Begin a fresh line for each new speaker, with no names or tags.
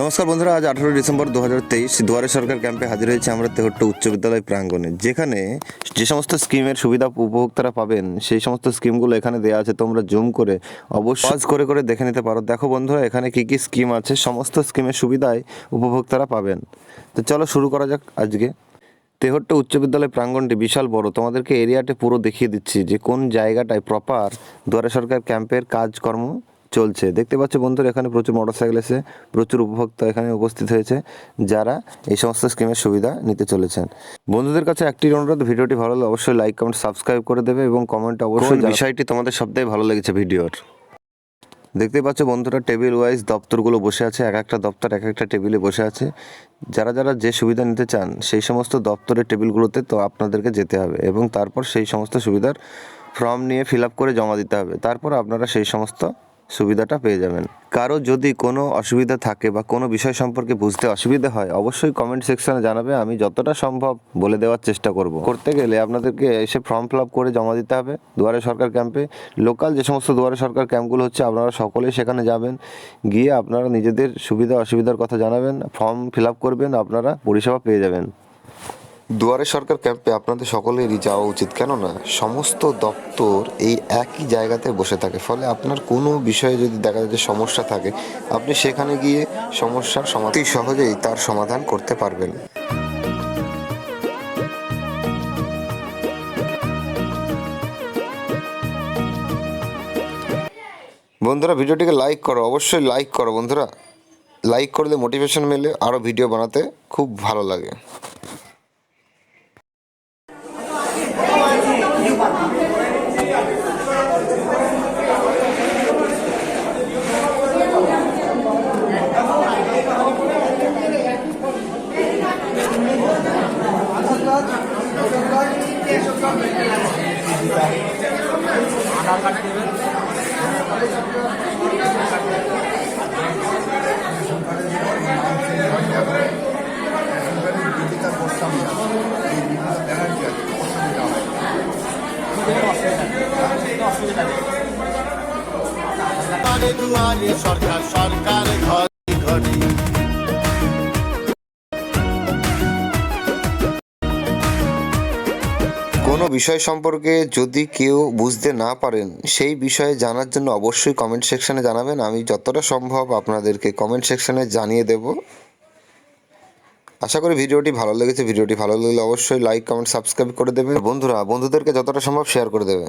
নমস্কার বন্ধুরা, আজ আঠারোই ডিসেম্বর দু হাজার তেইশ, দুয়ারে সরকার ক্যাম্পে হাজির হয়েছে আমরা তেহট্ট উচ্চ বিদ্যালয় প্রাঙ্গণে, যেখানে যে সমস্ত স্কিমের সুবিধা উপভোক্তারা পাবেন, সেই সমস্ত স্কিমগুলো এখানে দেওয়া আছে, তোমরা জুম করে অবশ্যই করে করে দেখে নিতে পারো। দেখো বন্ধুরা, এখানে কি কি স্কিম আছে, সমস্ত স্কিমের সুবিধায় উপভোক্তারা পাবেন। তো চলো শুরু করা যাক আজকে। তেহট্ট উচ্চ বিদ্যালয় প্রাঙ্গণটি বিশাল বড়, তোমাদেরকে এরিয়াটি পুরো দেখিয়ে দিচ্ছি যে কোন জায়গাটায় প্রপার দুয়ারে সরকার ক্যাম্পের কাজকর্ম চলছে। দেখতে পাচ্ছ বন্ধুরা এখানে প্রচুর মোটরসাইকেল এসে প্রচুর উপভোক্তা এখানে উপস্থিত হয়েছে যারা এই সমস্ত স্কিমের সুবিধা নিতে চলেছেন। বন্ধুদের কাছে একটি অনুরোধ ভিডিওটি ভালো লাগলে অবশ্যই লাইক কমেন্ট সাবস্ক্রাইব করে দেবে এবং কমেন্ট অবশ্যই বিষয়টি তোমাদের সবথেকে ভালো লেগেছে ভিডিওর? দেখতে পাচ্ছ বন্ধুরা টেবিল ওয়াইজ দপ্তরগুলো বসে আছে এক একটা দপ্তর এক একটা টেবিলে বসে আছে। যারা যারা যে সুবিধা নিতে চান সেই সমস্ত দপ্তরের টেবিলগুলোতে তো আপনাদেরকে যেতে হবে এবং তারপর সেই সমস্ত সুবিধার ফর্ম নিয়ে ফিল আপ করে জমা দিতে হবে। তারপর আপনারা সেই সমস্ত সুবিধাটা পেয়ে যাবেন। কারও যদি কোনো অসুবিধা থাকে বা কোনো বিষয় সম্পর্কে বুঝতে অসুবিধা হয়, অবশ্যই কমেন্ট সেকশনে জানাবে। আমি যতটা সম্ভব বলে দেওয়ার চেষ্টা করব। করতে গেলে আপনাদেরকে এসে ফর্ম ফিল করে জমা দিতে হবে দুয়ারে সরকার ক্যাম্পে লোকাল যে সমস্ত দুয়ারে সরকার ক্যাম্পগুলো হচ্ছে, আপনারা সকলেই সেখানে যাবেন। গিয়ে আপনারা নিজেদের সুবিধা অসুবিধার কথা জানাবেন ফর্ম ফিল করবেন, আপনারা পরিষেবা পেয়ে যাবেন। দুয়ারে সরকার ক্যাম্পে আপনাদের সকলেরই যাওয়া উচিত। কেননা, সমস্ত দপ্তর এই একই জায়গাতে বসে থাকে। ফলে আপনার কোনো বিষয়ে যদি দেখা যায় যে সমস্যা থাকে, আপনি সেখানে গিয়ে সমস্যার সমাধান সহজেই তার সমাধান করতে পারবেন। বন্ধুরা, ভিডিওটিকে লাইক করো, অবশ্যই লাইক করো বন্ধুরা। লাইক করলে মোটিভেশন মেলে আরও ভিডিও বানাতে খুব ভালো লাগে।
দুয়ারে দুয়ারে সরকার সরকার ঘরে ঘরে
কোনো বিষয় সম্পর্কে যদি কেউ বুঝতে না পারেন, সেই বিষয়ে জানার জন্য অবশ্যই কমেন্ট সেকশনে জানাবেন। আমি যতটা সম্ভব আপনাদেরকে কমেন্ট সেকশনে জানিয়ে দেব। আশা করি ভিডিওটি ভালো লেগেছে। ভিডিওটি ভালো লাগলে অবশ্যই লাইক কমেন্ট সাবস্ক্রাইব করে দেবে বন্ধুরা, বন্ধুদেরকে যতটা সম্ভব শেয়ার করে দেবে